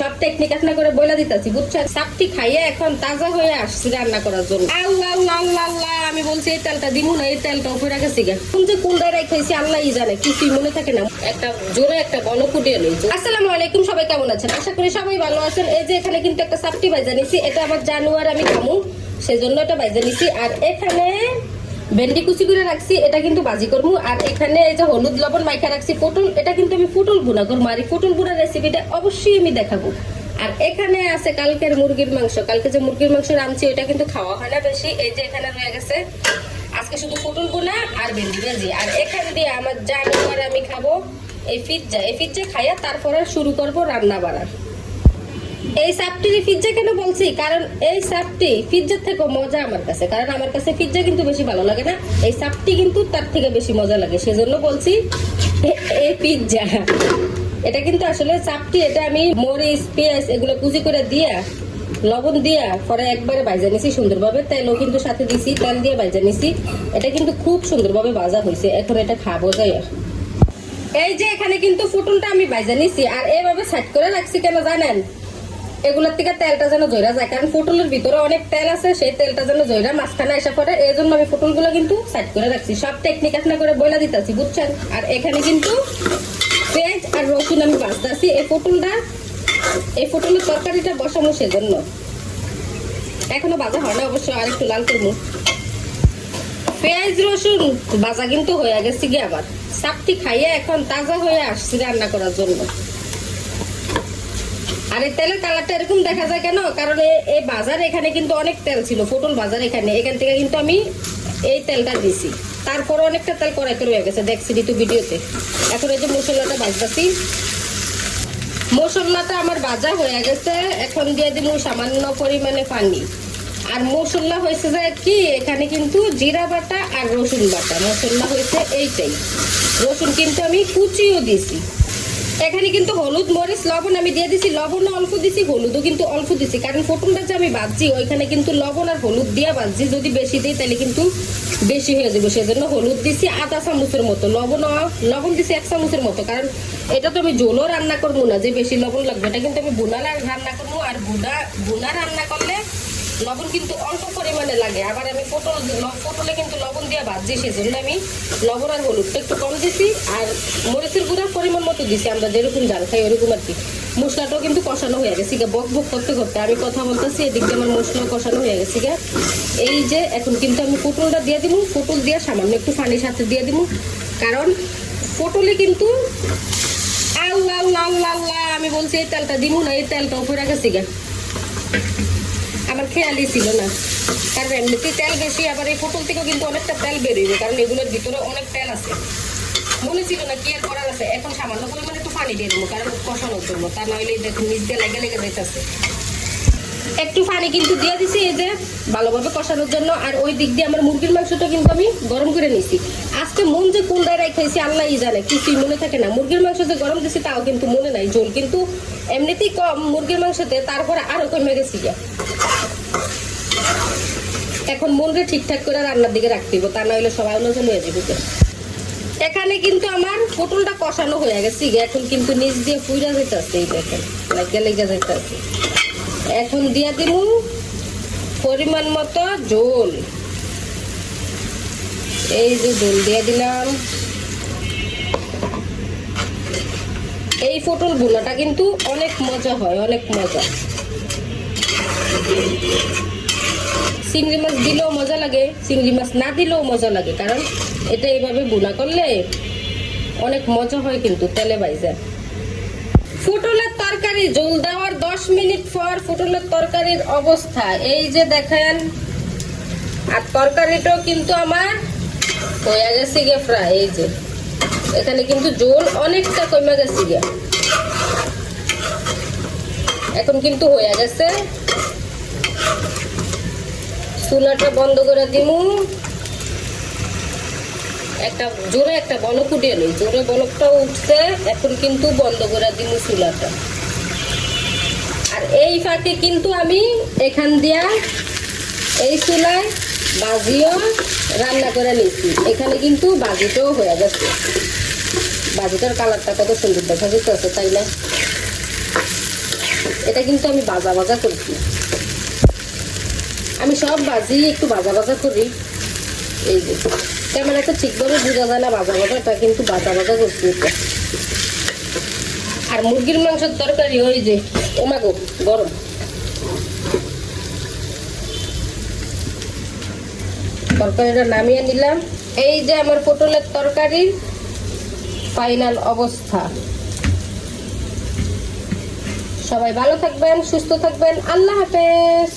সব টেকনিক আপনা করে বইলা দিতেছি বুঝছেন সাপটি খাইয়ে এখন তাজা হয়ে আসছি রান্না করার জন্য। আল্লাহ আল্লাহ আল্লাহ আল্লাহ আমি বলছি, এই তেলটা দিমু না, এই তেলটা উপরে গেছি গা কোন যে কোনটায় রেখেছি আল্লাহই জানে, কিছুই মনে থাকে না। একটা জোরে একটা বল ফুটিয়ে নেই আসসালামু আলাইকুম, সবাই কেমন আছেন? আশা করি সবাই ভালো আছেন। এই যে এখানে কিন্তু একটা সাপটি বাইজা নিছি, এটা আমার জানুয়ার আমি খামু, সেজন্য এটা বাইজা নিছি। আর এখানে ভেন্ডি কুচি করে রাখছি, এটা কিন্তু বাজি করব। আর এখানে এই যে হলুদ লবণ মাইখা রাখছি, পটল, এটা কিন্তু আমি পটল বুনা করব। আর এই পটল বুনা রেসিপিটা অবশ্যই আমি দেখাবো। আর এখানে আছে কালকের মুরগির মাংস। কালকে যে মুরগির মাংস রাঁধছি, ওটা কিন্তু খাওয়া হয় না বেশি। এই যে এখানে রয়ে গেছে, আজকে শুধু পটল বোনা আর ভেন্ডি ভাজি। আর এখানে দিয়ে আমার জানুয়ার আমি খাব, এই পিৎজা। এই পিৎজা খাইয়া তারপরে শুরু করব রান্না বাড়ার এই সাপটির পিৎজা কেন বলছি? কারণ এই সাপটি পিৎজার থেকে মজা আমার কাছে। কারণ আমার কাছে পিৎজা কিন্তু বেশি ভালো লাগে না। এই সাপটি কিন্তু তার থেকে বেশি মজা লাগে। সেজন্য বলছি এই পিৎজা এটা কিন্তু আসলে চাপটি এটা আমি মরিচ, পেঁয়াজ এগুলো কুচি করে দিয়া, লবণ দিয়া পরে একবারে ভাজা নিছি সুন্দরভাবে। তেলও কিন্তু সাথে দিছি, তেল দিয়ে ভাজা নিছি। এটা কিন্তু খুব সুন্দরভাবে ভাজা হয়েছে। এখন এটা খাব যাই এই যে এখানে কিন্তু ফুটুলটা আমি ভাজা নিছি। আর এইভাবে সেট করে রাখছি কেন জানেন? এগুলোর থেকে তেলটা যেন জয়রা যায়, কারণ পটলের ভিতরে অনেক তেল আছে, সেই তেলটা যেন জয়রা মাঝখানে এসে পড়ে এই জন্য আমি পটলগুলো কিন্তু সাইড করে রাখছি। সব টেকনিক আপনা করে বইলা দিতেছি, বুঝছেন? আর এখানে কিন্তু পেঁয়াজ আর রসুন আমি বাঁচতেছি। এই পটলটা, এই পটলের তরকারিটা বসানো সেজন্য। এখনও বাজা হয় না, অবশ্য আর একটু লাল করব। পেঁয়াজ, রসুন বাজা কিন্তু হয়ে গেছে কি আবার। সাপটি খাইয়ে এখন তাজা হয়ে আসছি রান্না করার জন্য। আর এই তেলের কালারটা এরকম দেখা যায় কেন? কারণ এই বাজার এখানে কিন্তু অনেক তেল ছিল পটল বাজার এখানে। এখান থেকে কিন্তু আমি এই তেলটা দিছি। তারপরে অনেকটা তেল কড়াই করে হয়ে গেছে, দেখছি তো ভিডিওতে। এখন এই যে মশলাটা বাজবাছি মশলাটা আমার ভাজা হয়ে গেছে, এখন দিয়ে দিব সামান্য পরিমাণে পানি। আর মশলা হয়েছে যে কি, এখানে কিন্তু জিরা বাটা আর রসুন বাটা। মশলা হয়েছে এইটাই। রসুন কিন্তু আমি কুচিও দিছি। এখানে কিন্তু হলুদ, মরিচ, লবণ আমি দিয়ে দিছি। লবণ অল্প দিছি, হলুদও কিন্তু অল্প দিছি। কারণ ফোটনটা যে আমি বাজছি, ওইখানে কিন্তু লবণ আর হলুদ দিয়ে বাজছি। যদি বেশি দিই তাহলে কিন্তু বেশি হয়ে যাবে। সেজন্য হলুদ দিছি আধা চামচের মতো। লবণ লবণ দিছি এক চামচের মতো। কারণ এটা তো আমি জোলও রান্না করব না। যে বেশি লবণ লাগবে, এটা কিন্তু আমি বুনা রান্না করব। আর বুনা বুনা রান্না করলে লবণ কিন্তু অল্প পরিমাণে লাগে। আবার আমি পটল, পটলে কিন্তু লবণ দিয়ে ভাজছি সেজন্য আমি লবণ আর হলুদটা একটু কম দিছি আর মরিচের গুঁড়ার পরিমাণ মতো দিছি, আমরা যেরকম জাল খাই ওরকম আর কি। মশলাটাও কিন্তু কষানো হয়ে গেছে গা বক বক করতে করতে। আমি কথা বলতেছি, এদিক দিয়ে আমার মশলা কষানো হয়ে গেছে গা এই যে, এখন কিন্তু আমি পটলটা দিয়ে দিব, পটল দিয়ে সামান্য একটু পানির সাথে দিয়ে দিব। কারণ পটলে কিন্তু আল্লাহ আল্লাহ আল্লাহ, আমি বলছি এই তেলটা দিব না, এই তেলটা উপরে গেছি গা খেয়ালই ছিল না। কারণ এমনিতে তেল বেশি, আবার এই পটল থেকেও কিন্তু অনেকটা তেল বেরোবে কারণ এগুলোর ভিতরে অনেক তেল আছে। মনে ছিল না কি আর করার আছে, এখন সামান্য পরিমাণে একটু পানি দিয়ে দেবো, কারণ কষানোর জন্য, তা নইলে দেখুন নিজ দিয়ে লেগে লেগে যেতেছে একটু পানি কিন্তু দিয়ে দিছি, এই যে ভালোভাবে কষানোর জন্য। আর ওই দিক দিয়ে আমার মুরগির মাংসটা কিন্তু আমি গরম করে নিছি। আজকে মন যে কোন দাঁড়ায় খাইছি, আল্লাহই জানে, কিছুই মনে থাকে না। মুরগির মাংস যে গরম দিছি, তাও কিন্তু মনে নাই, ঝোল। কিন্তু এমনিতেই কম মুরগির মাংসতে, তারপরে আরও কমে গেছি এখন মনকে ঠিকঠাক করে রান্নার দিকে রাখতে তা নইলে সবাই নজর হয়ে যাবে এখানে কিন্তু আমার পটলটা কষানো হয়ে গেছে এখন কিন্তু নিচ দিয়ে পুইরা যেতেছে এই দেখেন লাগে লেগে যেতেছে এখন দিয়া দিব পরিমাণ মতো জোল। এই যে জোল দিয়ে দিলাম। এই পটল বোনাটা কিন্তু অনেক মজা হয়, অনেক মজা। চিংড়ি মাছ দিলেও মজা লাগে, চিংড়ি মাছ না দিলেও মজা লাগে, কারণ এটা এইভাবে বোনা করলে অনেক মজা হয় কিন্তু, তেলে বাইজা। ফুটলের তরকারি, জল দেওয়ার দশ মিনিট পর ফুটলের তরকারির অবস্থা। এই যে দেখেন, আর তরকারিটাও কিন্তু আমার হয়ে গেছে গে ফ্রাই এই যে। এখানে কিন্তু জল অনেকটা কমে গেছে গে এখন কিন্তু হয়ে গেছে। চুলাটা বন্ধ করে দিমু। একটা জোরে একটা বলক উঠিয়ে নেই। জোরে বলকটা উঠছে এখন কিন্তু বন্ধ করে দিমু চুলাটা। আর এই ফাঁকে কিন্তু আমি এখান দিয়া এই চুলায় বাজিও রান্না করে নিচ্ছি এখানে কিন্তু বাজিটাও হয়ে গেছে। বাজিটার কালারটা কত সুন্দর দেখা যেতেছে তাই না? এটা কিন্তু আমি বাজা বাজা করছি। আমি সব ভাজি একটু বাজা বাজা করি। এই যে। ক্যামেরাতে ঠিকভাবে বোঝা যায় না ভাজা ভাজাটা কিন্তু ভাজা করছি এটা আর মুরগির মাংসের তরকারি ওই যে, ওমাগো, গরম। তরকারিটা নামিয়ে নিলাম। এই যে আমার পটলের তরকারির ফাইনাল অবস্থা। সবাই ভালো থাকবেন, সুস্থ থাকবেন, আল্লাহ হাফেজ।